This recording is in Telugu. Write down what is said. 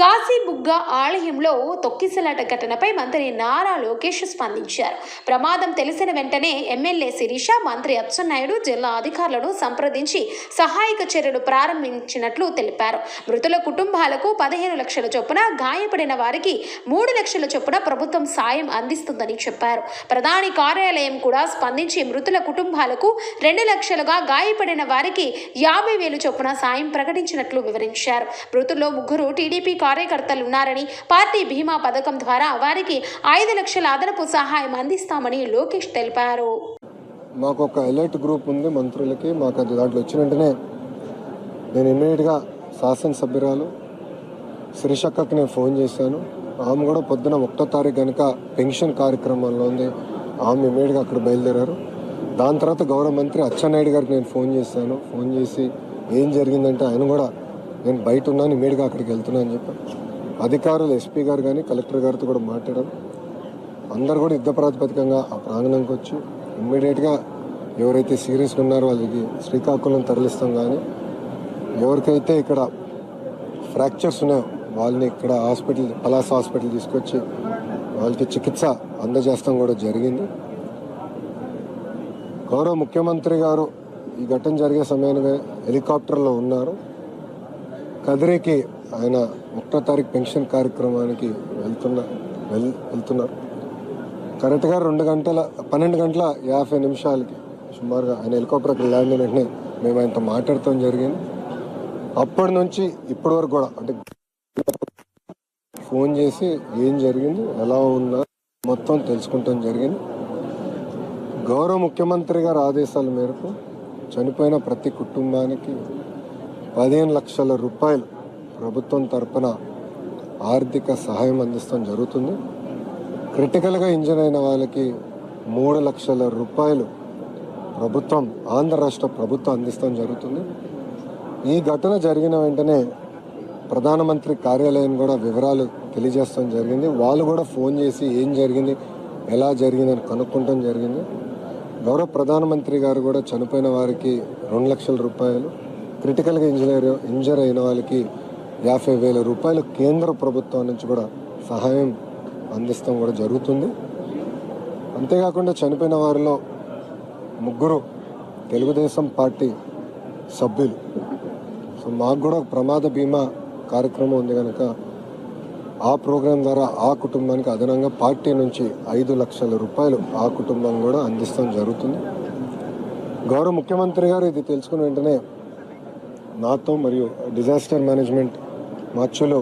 కాశీబుగ్గ ఆలయంలో తొక్కిసలాట ఘటనపై మంత్రి నారా లోకేష్ స్పందించారు. ప్రమాదం తెలిసిన వెంటనే ఎమ్మెల్యే శిరీష మంత్రి అచ్చెన్నాయుడు జిల్లా అధికారులను సంప్రదించి సహాయక చర్యలు ప్రారంభించినట్లు తెలిపారు. మృతుల కుటుంబాలకు పదిహేను లక్షల చొప్పున గాయపడిన వారికి మూడు లక్షల చొప్పున ప్రభుత్వం సాయం అందిస్తుందని చెప్పారు. ప్రధాని కార్యాలయం కూడా స్పందించి మృతుల కుటుంబాలకు రెండు లక్షలుగా గాయపడిన వారికి యాభై వేలు చొప్పున సాయం ప్రకటించినట్లు వివరించారు. మృతుల్లో ముగ్గురు టీడీపీ కార్యకర్తలు ఉన్నారని పార్టీ బీమా పథకం ద్వారా వారికి ఐదు లక్షల అదనపు సహాయం అందిస్తామని లోకేష్ తెలిపారు. మాకు ఒక ఎలర్ట్ గ్రూప్ ఉంది మంత్రులకి. మాకు అది దాంట్లో వచ్చిన వెంటనే నేను ఇమ్మీడియట్గా శాసనసభ్యురాలు శిరీషక్కకి నేను ఫోన్ చేశాను. ఆమె కూడా పొద్దున ఒకటో తారీఖు కనుక పెన్షన్ కార్యక్రమంలో ఉంది. ఆమె ఇమ్మీడియట్గా అక్కడ బయలుదేరారు. దాని తర్వాత గౌరవ మంత్రి అచ్చెన్నాయుడు గారికి నేను ఫోన్ చేశాను. ఫోన్ చేసి ఏం జరిగిందంటే ఆయన కూడా నేను బయట ఉన్నాను ఇమీడియట్గా అక్కడికి వెళ్తున్నాను అని చెప్పాను అధికారులు ఎస్పీ గారు కానీ కలెక్టర్ గారితో కూడా మాట్లాడారు అందరు కూడా యుద్ధ ప్రాతిపదికంగా ఆ ప్రాంగణంకి వచ్చి ఇమ్మీడియట్గా ఎవరైతే సీరియస్గా ఉన్నారో వాళ్ళకి శ్రీకాకుళం తరలిస్తాం కానీ ఎవరికైతే ఇక్కడ ఫ్రాక్చర్స్ ఉన్నాయో వాళ్ళని ఇక్కడ హాస్పిటల్ పలాస హాస్పిటల్ తీసుకొచ్చి వాళ్ళకి చికిత్స అందజేస్తాం కూడా జరిగింది. గౌరవ ముఖ్యమంత్రి గారు ఈ ఘటన జరిగే సమయానికి హెలికాప్టర్లో ఉన్నారు. కదిరికి ఆయన ఒకటో తారీఖు పెన్షన్ కార్యక్రమానికి వెళ్తున్న వెల్ వెళ్తున్నారు. కరెక్ట్గా రెండు గంటల పన్నెండు గంటల యాభై నిమిషాలకి సుమారుగా ఆయన హెలికాప్టర్కి ల్యాండ్ అయిన వెంటనే మేము ఆయనతో మాట్లాడటం జరిగింది. అప్పటి నుంచి ఇప్పటి వరకు కూడా అంటే ఫోన్ చేసి ఏం జరిగింది ఎలా ఉన్నా మొత్తం తెలుసుకుంటాం జరిగింది. గౌరవ ముఖ్యమంత్రి గారి ఆదేశాల మేరకు చనిపోయిన ప్రతి కుటుంబానికి పదిహేను లక్షల రూపాయలు ప్రభుత్వం తరపున ఆర్థిక సహాయం అందిస్తాం జరుగుతుంది. క్రిటికల్గా ఇంజన్ అయిన వాళ్ళకి మూడు లక్షల రూపాయలు ప్రభుత్వం ఆంధ్ర రాష్ట్ర ప్రభుత్వం అందిస్తాం జరుగుతుంది. ఈ ఘటన జరిగిన వెంటనే ప్రధానమంత్రి కార్యాలయం కూడా వివరాలు తెలియజేస్తాం జరిగింది. వాళ్ళు కూడా ఫోన్ చేసి ఏం జరిగింది ఎలా జరిగిందని కనుక్కుంటాం జరిగింది. గౌరవ ప్రధానమంత్రి గారు కూడా చనిపోయిన వారికి రెండు లక్షల రూపాయలు క్రిటికల్గా ఇంజనీర్ ఇంజర్ అయిన వాళ్ళకి యాభై వేల రూపాయలు కేంద్ర ప్రభుత్వం నుంచి కూడా సహాయం అందిస్తాం కూడా జరుగుతుంది. అంతేకాకుండా చనిపోయిన వారిలో ముగ్గురు తెలుగుదేశం పార్టీ సభ్యులు. సో మాకు కూడా ప్రమాద బీమా కార్యక్రమం ఉంది కనుక ఆ ప్రోగ్రాం ద్వారా ఆ కుటుంబానికి అదనంగా పార్టీ నుంచి ఐదు లక్షల రూపాయలు ఆ కుటుంబం కూడా అందిస్తాం జరుగుతుంది. గౌరవ ముఖ్యమంత్రి గారు ఇది తెలుసుకున్న వెంటనే నాతో మరియు డిజాస్టర్ మేనేజ్మెంట్ మార్చులో